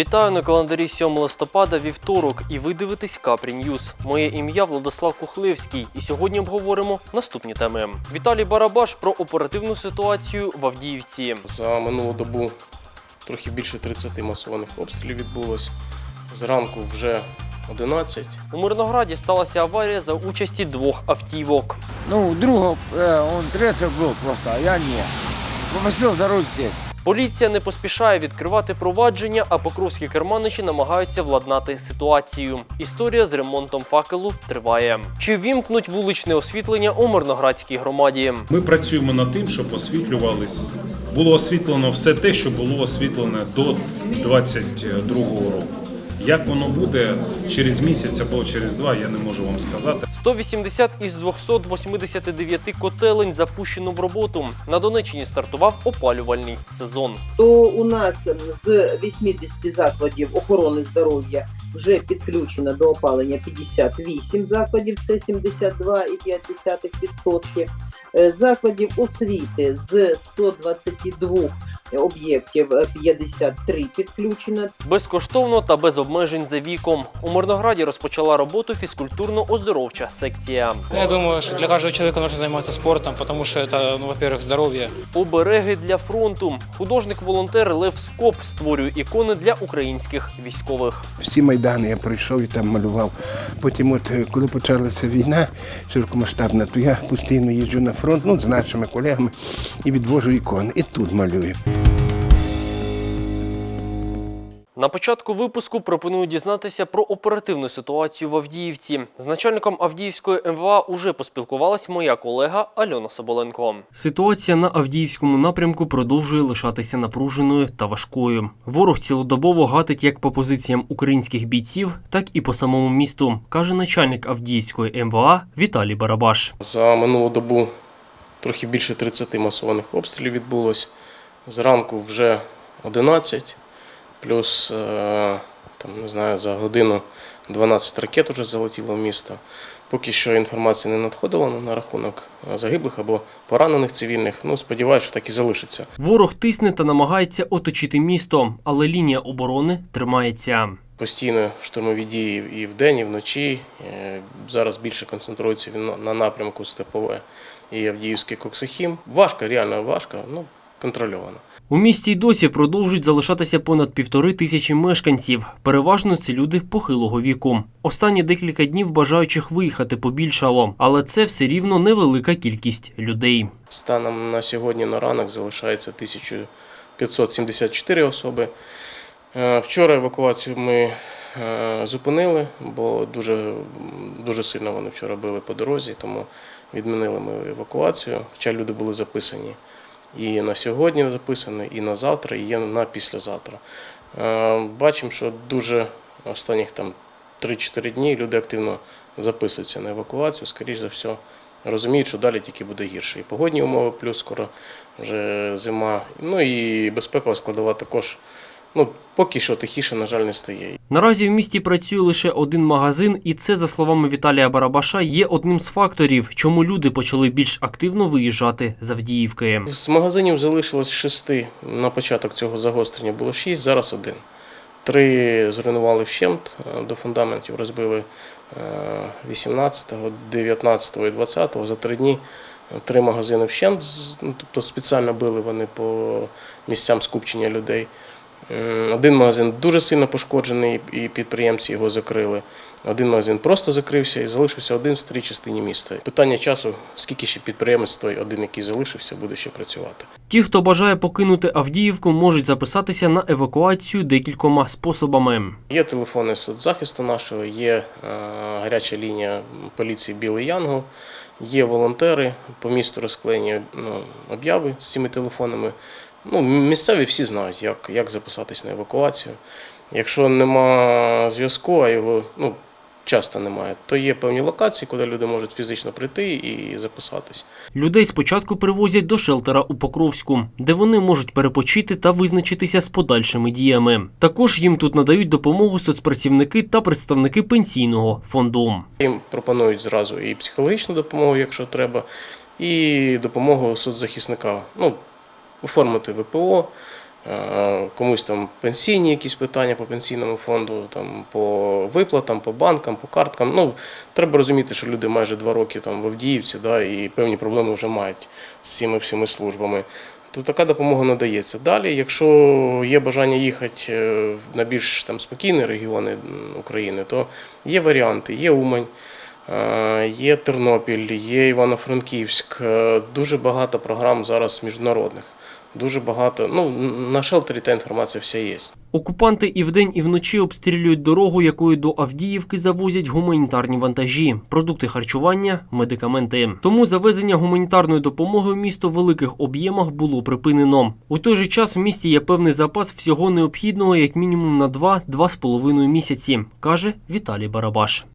Вітаю на календарі 7 листопада, вівторок, і ви дивитесь Капрі Ньюз. Моє ім'я Владислав Кухлевський, і сьогодні обговоримо наступні теми. Віталій Барабаш про оперативну ситуацію в Авдіївці. За минулу добу трохи більше 30 масованих обстрілів відбулось. Зранку вже 11. У Мирнограді сталася аварія за участі двох автівок. Ну, у друга э, он трезвый был просто, а я не. Попросил за руль сесть. Поліція не поспішає відкривати провадження, а покровські керманичі намагаються владнати ситуацію. Історія з ремонтом факелу триває. Чи вімкнуть вуличне освітлення у Мирноградській громаді? Ми працюємо над тим, щоб освітлювались. Було освітлено все те, що було освітлене до 22 року. Як воно буде через місяць або через два, я не можу вам сказати. 180 із 289 котелень запущено в роботу. На Донеччині стартував опалювальний сезон. то у нас з 80 закладів охорони здоров'я вже підключено до опалення 58 закладів, це 72,5%. Е, Закладів освіти з 122 об'єктів е, 53 підключено. Безкоштовно та без обмежень за віком. У Мирнограді розпочала роботу фізкультурно-оздоровча секція. Я думаю, что для каждого человека нужно заниматься спортом, потому что это, ну, во-первых, здоровье. Обереги для фронту. Художник-волонтер Лев Скоп створює ікони для українських військових. Всі майдани я пройшов і там малював. Потім, от е, коли почалася війна широкомасштабна, то я постійно їжджу на фронт ну, з нашими колегами і відвожу ікони. І тут малюю. На початку випуску пропоную дізнатися про оперативну ситуацію в Авдіївці. З начальником Авдіївської МВА уже поспілкувалась моя колега Альона Соболенко. Ситуація на Авдіївському напрямку продовжує лишатися напруженою та важкою. Ворог цілодобово гатить як по позиціям українських бійців, так і по самому місту, каже начальник Авдіївської МВА Віталій Барабаш. За минулу добу трохи більше 30 масованих обстрілів відбулось. Зранку вже 11, плюс е, там, не знаю, за годину 12 ракет вже залетіло в місто. Поки що інформації не надходило на рахунок загиблих або поранених цивільних. Ну, сподіваюся, що так і залишиться. Ворог тисне та намагається оточити місто, але лінія оборони тримається. Постійно штурмові дії і вдень, і вночі. Е, Зараз більше концентрується на- на напрямку Степове і Авдіївський Коксихім. Важко, реально важко, ну контрольовано. У місті й досі продовжують залишатися понад півтори тисячі мешканців. Переважно це люди похилого віку. Останні декілька днів бажаючих виїхати побільшало, але це все рівно невелика кількість людей. Станом на сьогодні на ранок залишається 1574 особи. Е, Вчора евакуацію ми е, зупинили, бо дуже, дуже сильно вони вчора били по дорозі, тому відмінили ми евакуацію. Хоча люди були записані і на сьогодні записане, і на завтра, і є на післязавтра. Е, Бачимо, що дуже останніх там 3-4 дні люди активно записуються на евакуацію, скоріш за все, розуміють, що далі тільки буде гірше. І погодні умови, плюс скоро вже зима. Ну і безпекова складова також. Ну, поки що тихіше, на жаль, не стає. Наразі в місті працює лише один магазин, і це, за словами Віталія Барабаша, є одним з факторів, чому люди почали більш активно виїжджати з Авдіївки. З магазинів залишилось шести. На початок цього загострення було шість, зараз один. Три зруйнували вщент, е, до фундаментів розбили е, 18-го, 19-го і 20-го. За три дні е, три магазини вщент, ну, тобто спеціально били вони по місцям скупчення людей. М, Один магазин дуже сильно пошкоджений, і підприємці його закрили. Один магазин просто закрився і залишився один в старій частині міста. Питання часу, скільки ще підприємець той один, який залишився, буде ще працювати. Ті, хто бажає покинути Авдіївку, можуть записатися на евакуацію декількома способами. Є телефони соцзахисту нашого, є е, гаряча лінія поліції Білий Янгол, є волонтери по місту розклеєні ну, обяви з цими телефонами. Ну, місцеві всі знають, як, як записатись на евакуацію. Якщо нема зв'язку, а його ну, часто немає, то є певні локації, куди люди можуть фізично прийти і записатись. Людей спочатку привозять до шелтера у Покровську, де вони можуть перепочити та визначитися з подальшими діями. Також їм тут надають допомогу соцпрацівники та представники пенсійного фонду. Їм пропонують зразу і психологічну допомогу, якщо треба, і допомогу соцзахисника. Ну, оформити ВПО, Е, Комусь там пенсійні якісь питання по пенсійному фонду, там, по виплатам, по банкам, по карткам. Ну, треба розуміти, що люди майже два роки там в Авдіївці да, і певні проблеми вже мають з цими всіми службами. То така допомога надається. Далі, якщо є бажання їхати е, на більш там, спокійні регіони України, то є варіанти, є Умань. Е, Є Тернопіль, є Івано-Франківськ. Дуже багато програм зараз міжнародних. Дуже багато. Ну, на шелтері та інформація вся є. Окупанти і вдень, і вночі обстрілюють дорогу, якою до Авдіївки завозять гуманітарні вантажі, продукти харчування, медикаменти. Тому завезення гуманітарної допомоги в місто в великих об'ємах було припинено. У той же час в місті є певний запас всього необхідного, як мінімум на 2-2,5 місяці, каже Віталій Барабаш.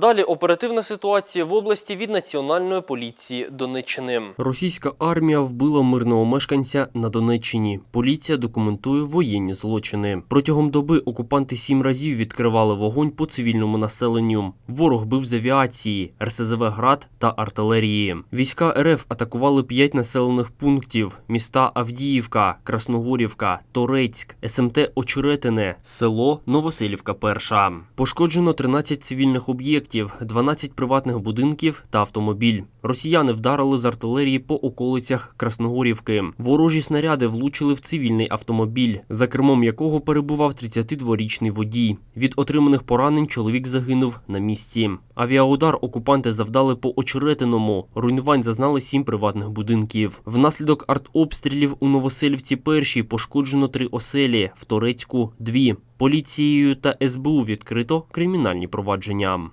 Далі оперативна ситуація в області від Національної поліції Донеччини. Російська армія вбила мирного мешканця на Донеччині. Поліція документує воєнні злочини. Протягом доби окупанти сім разів відкривали вогонь по цивільному населенню. Ворог бив з авіації, РСЗВ град та артилерії. Війська РФ атакували п'ять населених пунктів: міста Авдіївка, Красногорівка, Торецьк, СМТ Очеретине, село Новоселівка. Перша пошкоджено 13 цивільних об'єктів, 12 приватних будинків та автомобіль. Росіяни вдарили з артилерії по околицях Красногорівки. Ворожі снаряди влучили в цивільний автомобіль, за кермом якого перебував 32-річний водій. Від отриманих поранень чоловік загинув на місці. Авіаудар окупанти завдали по очеретиному. Руйнувань зазнали сім приватних будинків. Внаслідок артобстрілів у Новоселівці першій пошкоджено три оселі, в Торецьку дві. Поліцією та СБУ відкрито кримінальні провадження.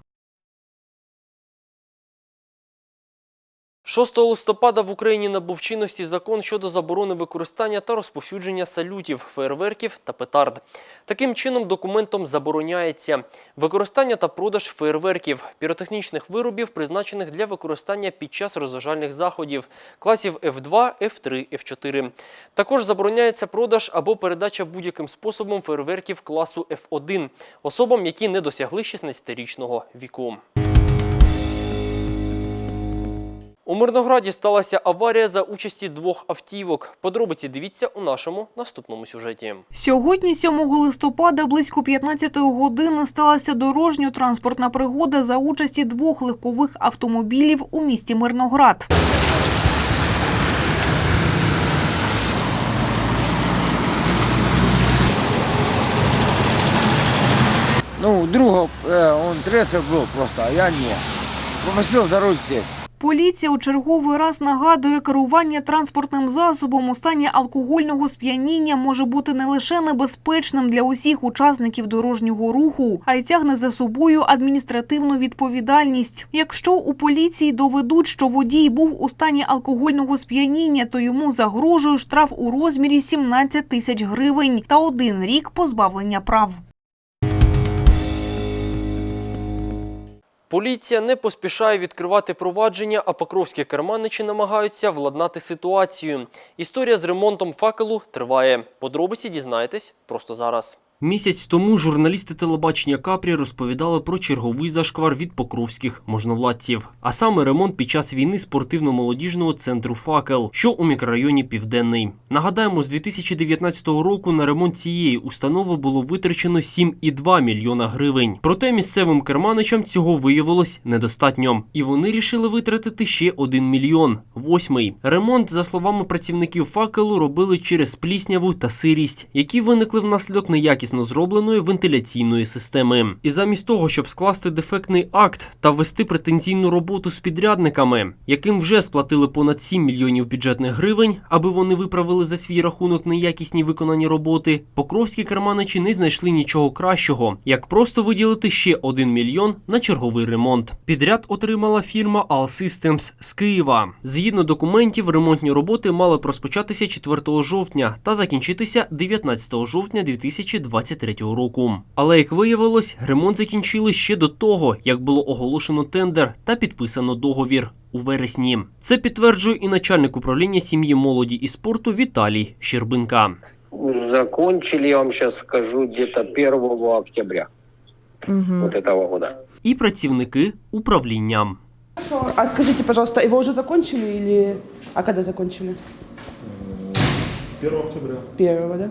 6 листопада в Україні набув чинності закон щодо заборони використання та розповсюдження салютів, фейерверків та петард. Таким чином, документом забороняється використання та продаж фейерверків, піротехнічних виробів, призначених для використання під час розважальних заходів класів F2, F3, F4. Також забороняється продаж або передача будь-яким способом фейерверків класу F1 особам, які не досягли 16-річного віку. У Мирнограді сталася аварія за участі двох автівок. Подробиці дивіться у нашому наступному сюжеті. Сьогодні, 7 листопада, близько 15 години сталася дорожньо-транспортна пригода за участі двох легкових автомобілів у місті Мирноград. Ну, у друга э, он трессер был просто, а я не. Попросил за руль сесть. Поліція у черговий раз нагадує, керування транспортним засобом у стані алкогольного сп'яніння може бути не лише небезпечним для усіх учасників дорожнього руху, а й тягне за собою адміністративну відповідальність. Якщо у поліції доведуть, що водій був у стані алкогольного сп'яніння, то йому загрожує штраф у розмірі 17 тисяч гривень та один рік позбавлення прав. Поліція не поспішає відкривати провадження, а покровські керманичі намагаються владнати ситуацію. Історія з ремонтом факелу триває. Подробиці дізнаєтесь просто зараз. Місяць тому журналісти телебачення Капрі розповідали про черговий зашквар від покровських можновладців, а саме ремонт під час війни спортивно-молодіжного центру Факел, що у мікрорайоні Південний. Нагадаємо, з 2019 року на ремонт цієї установи було витрачено 7,2 мільйона гривень. Проте місцевим керманичам цього виявилось недостатньо, і вони рішили витратити ще 1 мільйон. Восьмий ремонт, за словами працівників факелу, робили через плісняву та сирість, які виникли внаслідок неякісно зробленої вентиляційної системи. І замість того, щоб скласти дефектний акт та ввести претензійну роботу з підрядниками, яким вже сплатили понад 7 мільйонів бюджетних гривень, аби вони виправили за свій рахунок неякісні виконані роботи, покровські керманичі не знайшли нічого кращого, як просто виділити ще 1 мільйон на черговий ремонт. Підряд отримала фірма All Systems з Києва. Згідно документів, ремонтні роботи мали розпочатися 4 жовтня та закінчитися 19 жовтня 2023 року. Але як виявилось, ремонт закінчили ще до того, як було оголошено тендер та підписано договір. У вересні це підтверджує і начальник управління сім'ї, молоді і спорту Віталій Щербинка. закончили, я вам сейчас скажу, где-то 1 октября вот этого года. і працівники управління. А скажите, пожалуйста, его уже закончили или... А когда закончили? 1 октября. Первого, да?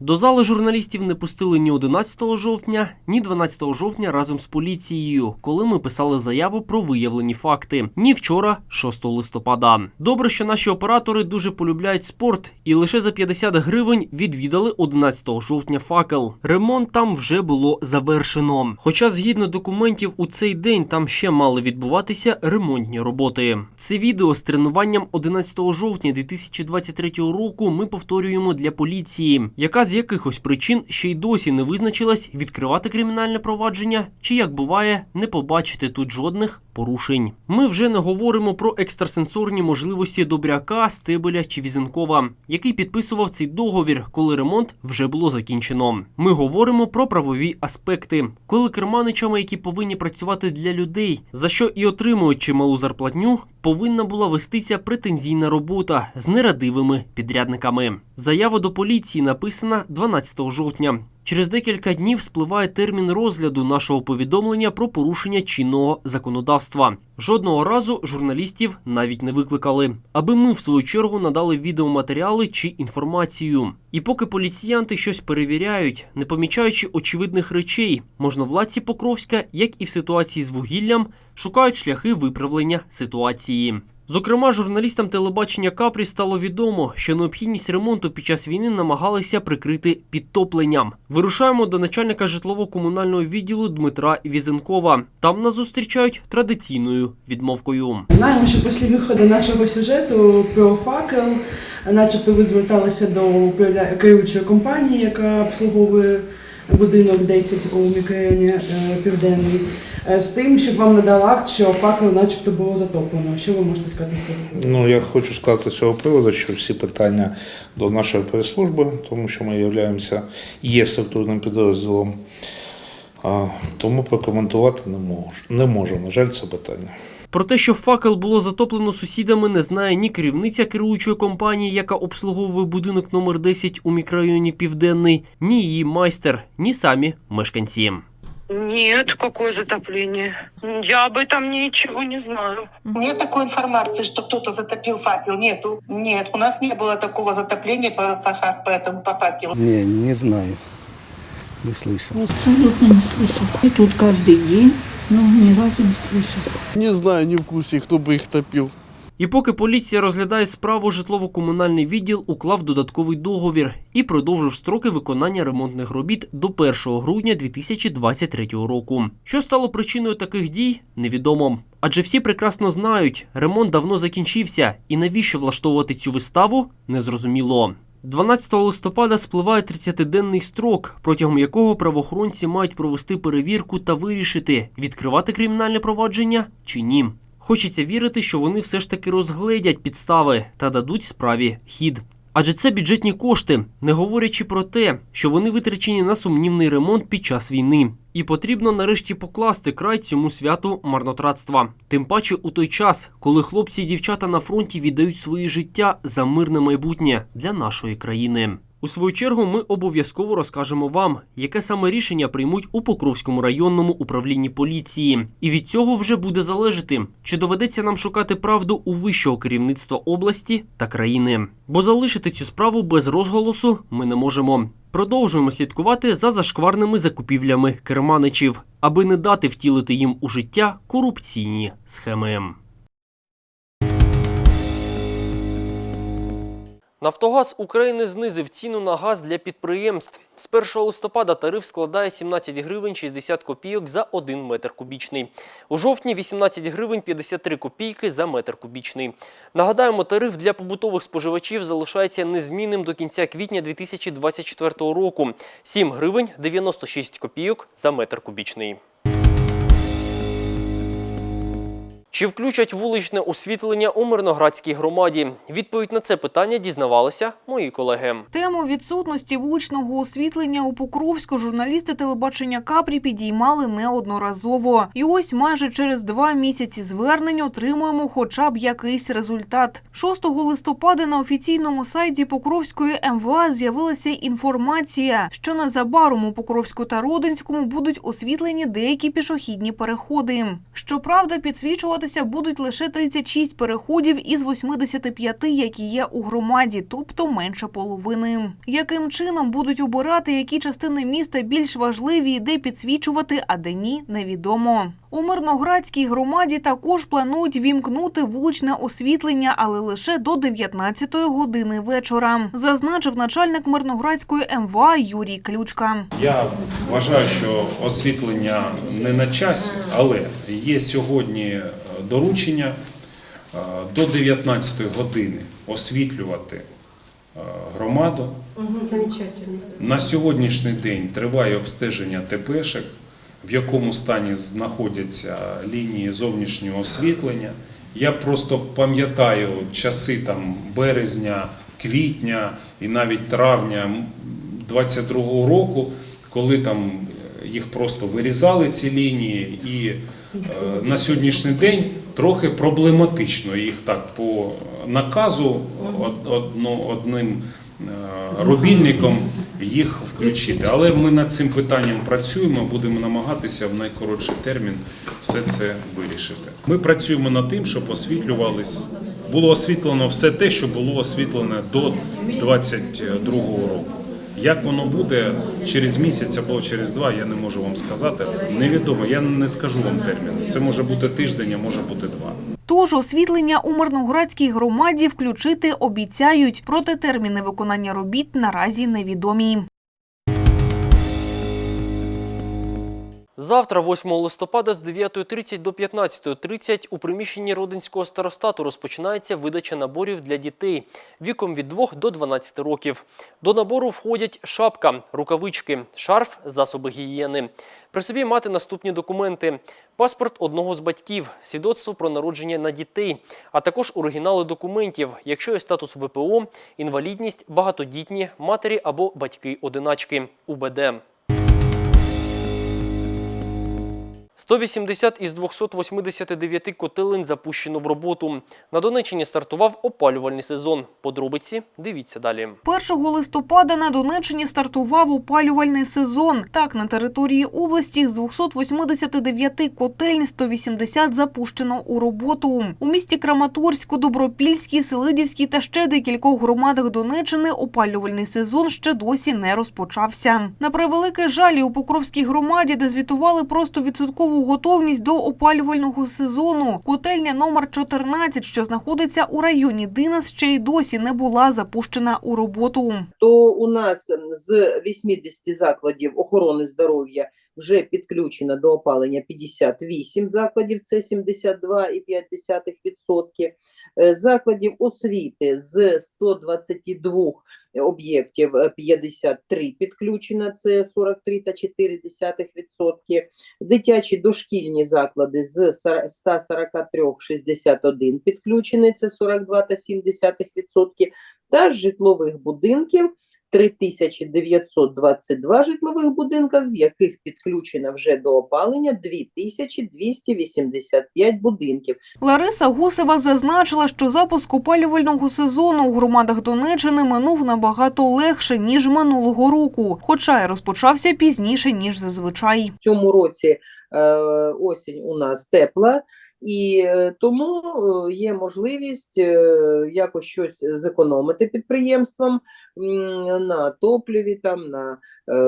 До зали журналістів не пустили ні 11 жовтня, ні 12 жовтня разом з поліцією, коли ми писали заяву про виявлені факти. Ні вчора, 6 листопада. Добре, що наші оператори дуже полюбляють спорт і лише за 50 гривень відвідали 11 жовтня факел. Ремонт там вже було завершено. Хоча, згідно документів, у цей день там ще мали відбуватися ремонтні роботи. Це відео з тренуванням 11 жовтня 2023 року ми повторюємо для поліції, яка з якихось причин ще й досі не визначилась відкривати кримінальне провадження, чи як буває, не побачити тут жодних порушень. Ми вже не говоримо про екстрасенсорні можливості Добряка, Стебеля чи Візенкова, який підписував цей договір, коли ремонт вже було закінчено. Ми говоримо про правові аспекти, коли керманичами, які повинні працювати для людей, за що і отримують чималу зарплатню, повинна була вестися претензійна робота з нерадивими підрядниками. Заява до поліції написана 12 жовтня. Через декілька днів спливає термін розгляду нашого повідомлення про порушення чинного законодавства. Жодного разу журналістів навіть не викликали, аби ми в свою чергу надали відеоматеріали чи інформацію. І поки поліціянти щось перевіряють, не помічаючи очевидних речей, можновладці Покровська, як і в ситуації з вугіллям, шукають шляхи виправлення ситуації. Зокрема, журналістам телебачення Капрі стало відомо, що необхідність ремонту під час війни намагалися прикрити підтопленням. Вирушаємо до начальника житлово-комунального відділу Дмитра Візенкова. Там нас зустрічають традиційною відмовкою. Знаємо, що після виходу нашого сюжету про факел, начебто ви зверталися до керуючої компанії, яка обслуговує будинок 10 у мікрорайоні е, Південний, е, з тим, щоб вам надали акт, що факел начебто було затоплено. Що ви можете сказати з цього? Ну, я хочу сказати з цього приводу, що всі питання до нашої прес-служби, тому що ми являємося, є структурним підрозділом, тому прокоментувати не можу. Не можу, на жаль, це питання. Про те, що факел було затоплено сусідами, не знає ні керівниця керуючої компанії, яка обслуговує будинок номер 10 у мікрорайоні Південний, ні її майстер, ні самі мешканці. Нет, какое затопление? Я об этом ничего не знаю. Нет такой информации, что кто-то затопил факел. Нету. Нет, у нас не было такого затопления по, по, фа- по этому по факелу. Не, не знаю. Не слышал. Абсолютно не слышал. И тут каждый день, но ни разу не слышал. Не знаю, не в курсе, кто бы их топил. І поки поліція розглядає справу, житлово-комунальний відділ уклав додатковий договір і продовжив строки виконання ремонтних робіт до 1 грудня 2023 року. Що стало причиною таких дій, невідомо. Адже всі прекрасно знають, ремонт давно закінчився, і навіщо влаштовувати цю виставу, незрозуміло. 12 листопада спливає 30-денний строк, протягом якого правоохоронці мають провести перевірку та вирішити, відкривати кримінальне провадження чи ні. Хочеться вірити, що вони все ж таки розгледять підстави та дадуть справі хід. Адже це бюджетні кошти, не говорячи про те, що вони витрачені на сумнівний ремонт під час війни. І потрібно нарешті покласти край цьому святу марнотратства. Тим паче у той час, коли хлопці і дівчата на фронті віддають своє життя за мирне майбутнє для нашої країни. У свою чергу ми обов'язково розкажемо вам, яке саме рішення приймуть у Покровському районному управлінні поліції. І від цього вже буде залежати, чи доведеться нам шукати правду у вищого керівництва області та країни. Бо залишити цю справу без розголосу ми не можемо. Продовжуємо слідкувати за зашкварними закупівлями керманичів, аби не дати втілити їм у життя корупційні схеми. Нафтогаз України знизив ціну на газ для підприємств. З 1 листопада тариф складає 17 гривень 60 копійок за 1 метр кубічний. У жовтні 18 гривень 53 копійки за метр кубічний. Нагадаємо, тариф для побутових споживачів залишається незмінним до кінця квітня 2024 року – 7 гривень 96 копійок за метр кубічний. Чи включать вуличне освітлення у Мирноградській громаді? Відповідь на це питання дізнавалися мої колеги. Тему відсутності вуличного освітлення у Покровську журналісти телебачення Капрі підіймали неодноразово. І ось майже через два місяці звернень отримуємо хоча б якийсь результат. 6 листопада на офіційному сайті Покровської МВА з'явилася інформація, що незабаром у Покровську та Родинському будуть освітлені деякі пішохідні переходи. Щоправда, підсвічуватися користуватися будуть лише 36 переходів із 85, які є у громаді, тобто менше половини. Яким чином будуть обирати, які частини міста більш важливі, де підсвічувати, а де ні, невідомо. У Мирноградській громаді також планують вімкнути вуличне освітлення, але лише до 19 години вечора, зазначив начальник Мирноградської МВА Юрій Ключка. Я вважаю, що освітлення не на часі, але є сьогодні е, доручення е, до 19 години освітлювати е, громаду. На сьогоднішній день триває обстеження ТПшек, в якому стані знаходяться лінії зовнішнього освітлення. Я просто пам'ятаю часи там березня, квітня і навіть травня 22-го року, коли там їх просто вирізали ці лінії, і на сьогоднішній день трохи проблематично їх так по наказу од- одним е, робільником їх включити. Але ми над цим питанням працюємо, будемо намагатися в найкоротший термін все це вирішити. Ми працюємо над тим, щоб освітлювались, було освітлено все те, що було освітлене до 22 року. Як воно буде через місяць або через два, я не можу вам сказати. Невідомо, я не скажу вам термін. Це може бути тиждень, а може бути два. Тож освітлення у Мирноградській громаді включити обіцяють, проте терміни виконання робіт наразі невідомі. Завтра, 8 листопада, з 9.30 до 15.30 у приміщенні Родинського старостату розпочинається видача наборів для дітей віком від 2 до 12 років. До набору входять шапка, рукавички, шарф, засоби гігієни. При собі мати наступні документи: паспорт одного з батьків, свідоцтво про народження на дітей, а також оригінали документів, якщо є статус ВПО, інвалідність, багатодітні, матері або батьки-одиначки, УБД. 180 із 289 котелень запущено в роботу. На Донеччині стартував опалювальний сезон. Подробиці дивіться далі. 1 листопада на Донеччині стартував опалювальний сезон. Так, на території області з 289 котельень 180 запущено у роботу. У місті Краматорську, Добропільській, Селидівській та ще декількох громадах Донеччини опалювальний сезон ще досі не розпочався. На превеликий жаль, у Покровській громаді, де звітували просто відсоткову готовність до опалювального сезону, котельня номер 14, що знаходиться у районі Динас, ще й досі не була запущена у роботу. то у нас з 80 закладів охорони здоров'я вже підключено до опалення 58 закладів, це 72,5%. Е, Закладів освіти з 122 об'єктів е, 53 підключено, це 43,4%. Дитячі дошкільні заклади з 143 61 підключені, це 42,7%. Та житлових будинків 3922 житлових будинка, з яких підключено вже до опалення 2285 будинків. Лариса Гусева зазначила, що запуск опалювального сезону у громадах Донеччини минув набагато легше ніж минулого року, хоча й розпочався пізніше ніж зазвичай. В цьому році е, осінь у нас тепла, і е, тому е, є можливість е, якось щось зекономити підприємствам на топливі, там, на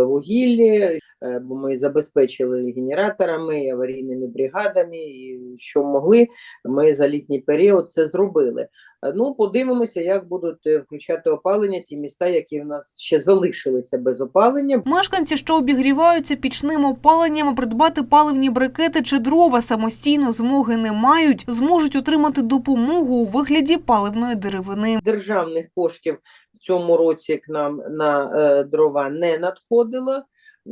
вугіллі, бо ми забезпечили генераторами, аварійними бригадами, і що могли, ми за літній період це зробили. Е, Ну, подивимося, як будуть е, включати опалення ті міста, які в нас ще залишилися без опалення. Мешканці, що обігріваються пічним опаленням, придбати паливні брикети чи дрова самостійно змоги не мають, зможуть отримати допомогу у вигляді паливної деревини. державних коштів в цьому році к нам на е, дрова не надходило.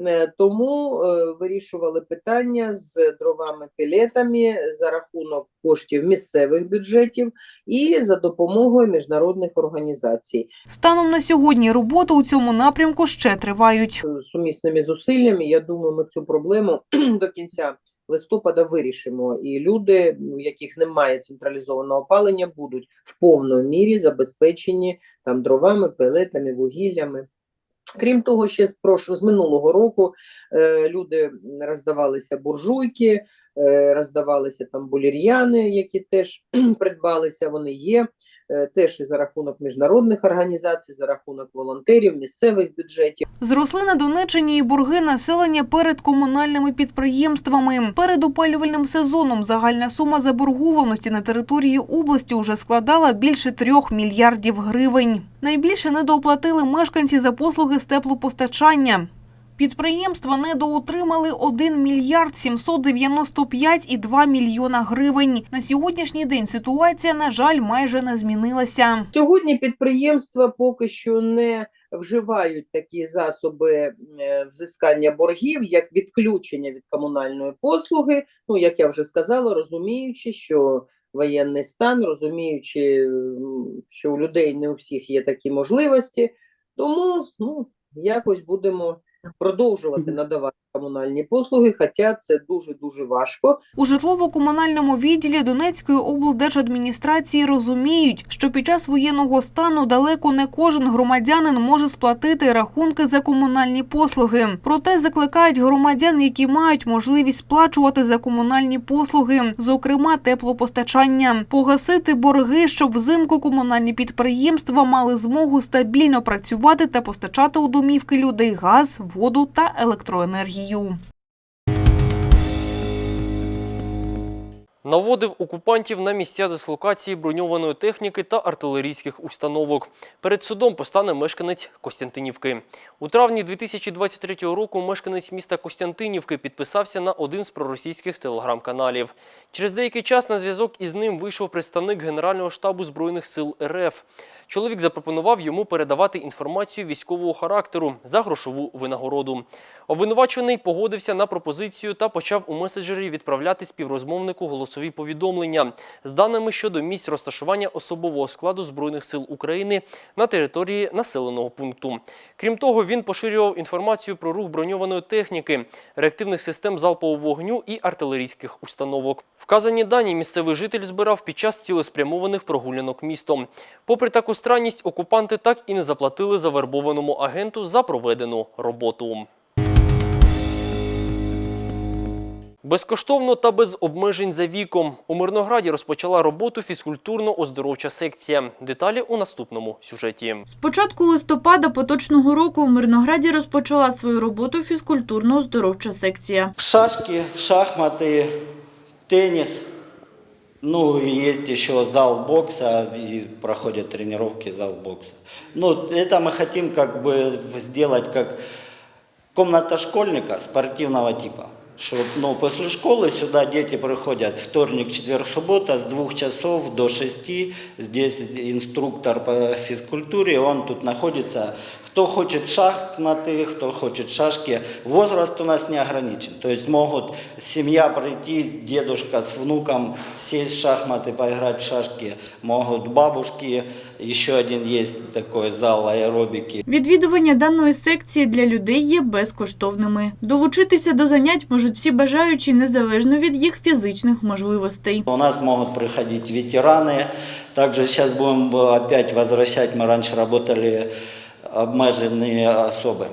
Е, Тому е, вирішували питання з дровами-пелетами за рахунок коштів місцевих бюджетів і за допомогою міжнародних організацій. Станом на сьогодні роботи у цьому напрямку ще тривають. Сумісними зусиллями, я думаю, ми цю проблему до кінця листопада вирішимо. І люди, у яких немає централізованого опалення, будуть в повній мірі забезпечені там дровами, пелетами, вугіллями. Крім того, ще прошлого, з минулого року е, люди роздавалися буржуйки, е, роздавалися там булір'яни, які теж придбалися, вони є. Е, Теж і за рахунок міжнародних організацій, за рахунок волонтерів, місцевих бюджетів. Зросли на Донеччині і борги населення перед комунальними підприємствами. Перед опалювальним сезоном загальна сума заборгованості на території області уже складала більше трьох мільярдів гривень. Найбільше недооплатили мешканці за послуги з теплопостачання. Підприємства недоотримали 1 мільярд 795,2 мільйона гривень. На сьогоднішній день ситуація, на жаль, майже не змінилася. Сьогодні підприємства поки що не вживають такі засоби е, взискання боргів, як відключення від комунальної послуги. Ну, як я вже сказала, розуміючи, що воєнний стан, розуміючи, що у людей не у всіх є такі можливості, тому ну, якось будемо продовжувати надавати комунальні послуги, хоча це дуже дуже важко. У житлово-комунальному відділі Донецької облдержадміністрації розуміють, що під час воєнного стану далеко не кожен громадянин може сплатити рахунки за комунальні послуги. Проте закликають громадян, які мають можливість сплачувати за комунальні послуги, зокрема теплопостачання, погасити борги, щоб взимку комунальні підприємства мали змогу стабільно працювати та постачати у домівки людей газ, воду та електроенергію. Наводив окупантів на місця дислокації броньованої техніки та артилерійських установок. Перед судом постане мешканець Костянтинівки. У травні 2023 року мешканець міста Костянтинівки підписався на один з проросійських телеграм-каналів. Через деякий час на зв'язок із ним вийшов представник Генерального штабу Збройних сил РФ. Чоловік запропонував йому передавати інформацію військового характеру за грошову винагороду. Обвинувачений погодився на пропозицію та почав у меседжері відправляти співрозмовнику голосові повідомлення з даними щодо місць розташування особового складу Збройних сил України на території населеного пункту. Крім того, він поширював інформацію про рух броньованої техніки, реактивних систем залпового вогню і артилерійських установок. Вказані дані місцевий житель збирав під час цілеспрямованих прогулянок містом. Попри таку странність, окупанти так і не заплатили завербованому агенту за проведену роботу. Безкоштовно та без обмежень за віком. У Мирнограді розпочала роботу фізкультурно-оздоровча секція. Деталі у наступному сюжеті. З початку листопада поточного року в Мирнограді розпочала свою роботу фізкультурно-оздоровча секція. Шашки, шахматы, теннис. Ну, есть еще зал бокса, и проходят тренировки зал бокса. Ну, это мы хотим как бы сделать как комната школьника спортивного типа. Что, ну, после школы сюда дети приходят вторник, четверг, суббота с двух часов до шести. Здесь инструктор по физкультуре, он тут находится. Кто хочет шахматы, кто хочет шашки. Возраст у нас не ограничен. То есть могут семья прийти, дедушка с внуком сесть в шахматы, поиграть в шашки. Могут бабушки. Еще один есть такой зал аэробики. Відвідування даної секції для людей є безкоштовними. Долучитися до занять можуть всі бажаючі незалежно від їх фізичних можливостей. У нас могут приходить ветераны. Также сейчас будем опять возвращать, мы раньше работали обмеженные особы.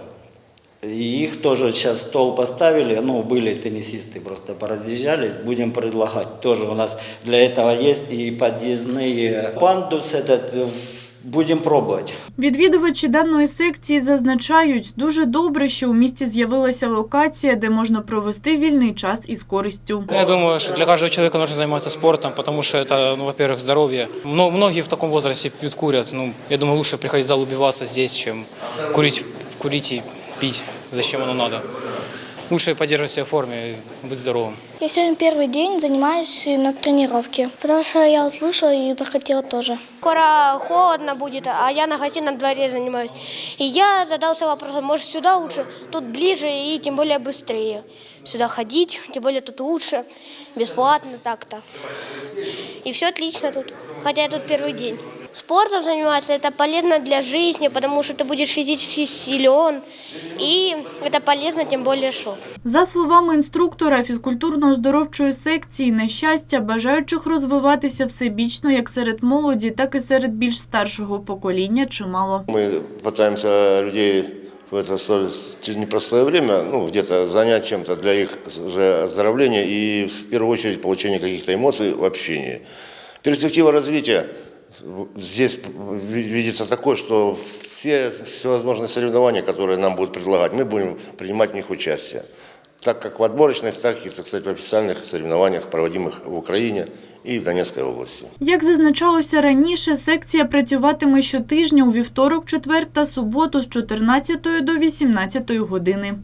И их тоже сейчас стол поставили, ну, были теннисисты, просто поразъезжались, будем предлагать. Тоже у нас для этого есть и подъездные пандус этот, в- будем пробовать. Відвідувачі даної секції зазначають, дуже добре, що у місті з'явилася локація, де можна провести вільний час із користю. Я думаю, что для каждого человека нужно заниматься спортом, потому что это, ну, во-первых, здоровье. Мно- Многие в таком возрасте пьют, курят. Ну, я думаю, лучше приходить в зал убиваться здесь, чем курить, курить и пить. Зачем оно надо? Лучше поддерживать себя в форме и быть здоровым. Я сегодня первый день занимаюсь на тренировке, потому что я услышала и захотела тоже. Скоро холодно будет, а я на ходе на дворе занимаюсь. И я задался вопросом, может сюда лучше, тут ближе и тем более быстрее. Сюда ходить, тем более тут лучше, бесплатно так-то. И все отлично тут, хотя я тут первый день. Спортом заниматься это полезно для жизни, потому что ты будешь физически силен, и это полезно тем более что. За словами інструктора фізкультурно-оздоровчої секції, на щастя, бажаючих розвиватися всебічно як серед молоді, так і серед більш старшого покоління чимало. Мы пытаемся людей в это столь непростое время, ну, где-то занять чем-то для их же оздоровления и в первую очередь получения каких-то эмоций в общении. Перспектива развития здесь видится такой, что все всевозможные соревнования, которые нам будут предлагать, мы будем принимать в них участие. Так как в отборочных, так и, так сказать, в официальных соревнованиях, проводимых в Украине и в Донецкой области. Як зазначалося раніше, секція працюватиме щотижня у вівторок, четвер та суботу з 14 до 18 години.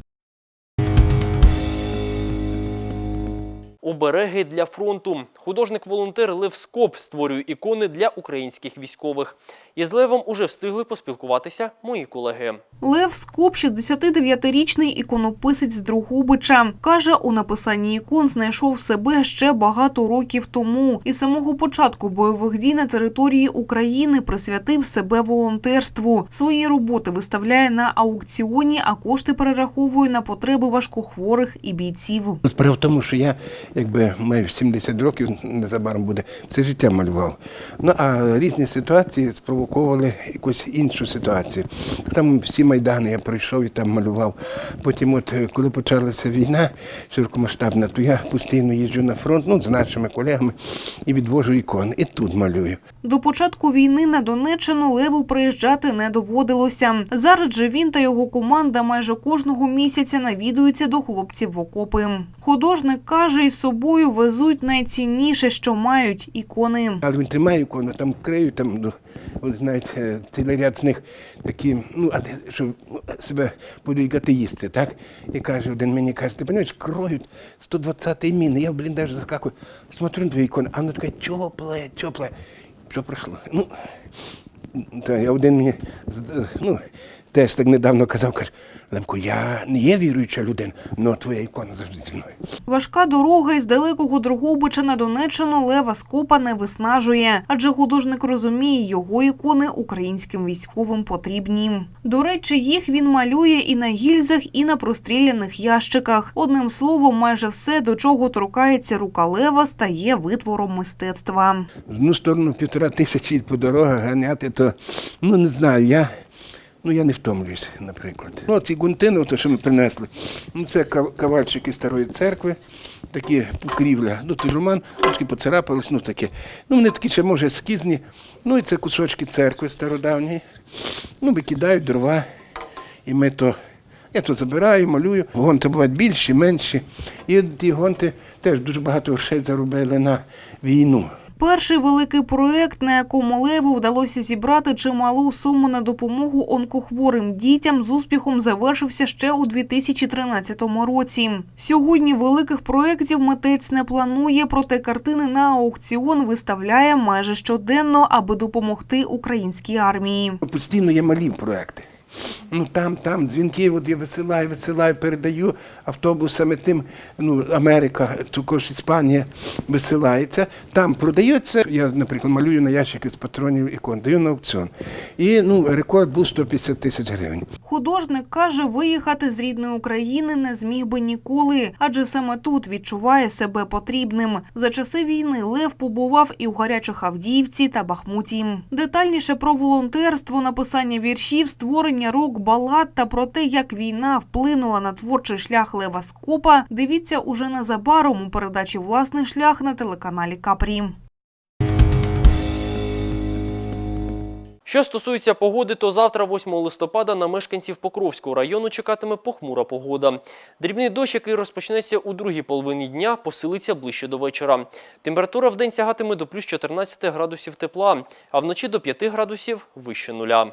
Обереги для фронту. Художник-волонтер Лев Скоп створює ікони для українських військових. Із Левом уже встигли поспілкуватися мої колеги. Лев Скоп, 69-річний іконописець з Другобича. Каже, у написанні ікон знайшов себе ще багато років тому. І з самого початку бойових дій на території України присвятив себе волонтерству. Свої роботи виставляє на аукціоні, а кошти перераховує на потреби важкохворих і бійців. Справа в тому, що я якби маю 70 років, незабаром буде, все життя малював. Ну а різні ситуації спровоковували якусь іншу ситуацію. Там всі майдани я пройшов і там малював. Потім, от е, коли почалася війна широкомасштабна, то я постійно їжджу на фронт ну, з нашими колегами і відвожу ікони. І тут малюю. До початку війни на Донеччину Леву приїжджати не доводилося. Зараз же він та його команда майже кожного місяця навідуються до хлопців в окопи. Художник каже, із собою везуть найцінніше, що мають ікони. Але він тримає ікону, там криють, там ну, от, навіть е, ряд з них такі, ну, а де- що ну, себе будуть атеїсти, так? І каже, один мені каже, ти розумієш, кроють 120-й міни, я в бліндаж заскакую, смотрю на твою ікону, а вона така тепла, тепла. Що пройшло? Ну, та я один мені ну, теж так недавно казав, каже, Левко, я не є віруюча людина, але твоя ікона завжди зі мною. Важка дорога із далекого Дрогобича на Донеччину Лева Скопа не виснажує, адже художник розуміє, його ікони українським військовим потрібні. До речі, їх він малює і на гільзах, і на простріляних ящиках. Одним словом, майже все, до чого торкається рука Лева, стає витвором мистецтва. В одну сторону півтора тисячі по дорогах ганяти, то ну не знаю, я. Ну, я не втомлююся, наприклад. Ну, ці гунтини, то, що ми принесли, ну, це кавальчики старої церкви, такі покрівля, ну, той роман, трошки поцарапались, ну таке. Ну, вони такі ще, може, ескізні. Ну, і це кусочки церкви стародавньої. Ну, викидають дрова, і ми то. Я то забираю, малюю. Гонти бувають більші, менші. І ті гонти теж дуже багато грошей заробили на війну. Перший великий проект, на якому Леву вдалося зібрати чималу суму на допомогу онкохворим дітям, з успіхом завершився ще у 2013 році. Сьогодні великих проєктів митець не планує, проте картини на аукціон виставляє майже щоденно, аби допомогти українській армії. Постійно є малі проекти. Ну там, там, дзвінки, от я висилаю, висилаю, передаю автобусами тим, ну, Америка, також Іспанія висилається. Там продається. Я, наприклад, малюю на ящики з патронів ікон, даю на аукціон. І ну, рекорд був 150 тисяч гривень. Художник каже, виїхати з рідної України не зміг би ніколи, адже саме тут відчуває себе потрібним. За часи війни Лев побував і у гарячих Авдіївці та Бахмуті. Детальніше про волонтерство, написання віршів, створення рок-балад та про те, як війна вплинула на творчий шлях Лева Скопа, дивіться уже незабаром у передачі Власний шлях на телеканалі Капрі. Що стосується погоди, то завтра, 8 листопада, на мешканців Покровського району чекатиме похмура погода. Дрібний дощ, який розпочнеться у другій половині дня, посилиться ближче до вечора. Температура в день сягатиме до плюс 14 градусів тепла, а вночі до 5 градусів вище нуля.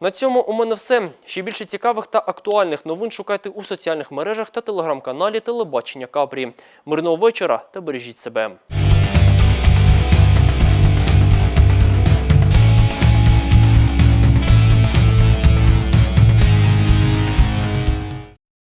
На цьому у мене все. Ще більше цікавих та актуальних новин шукайте у соціальних мережах та телеграм-каналі Телебачення Капрі. Мирного вечора та бережіть себе.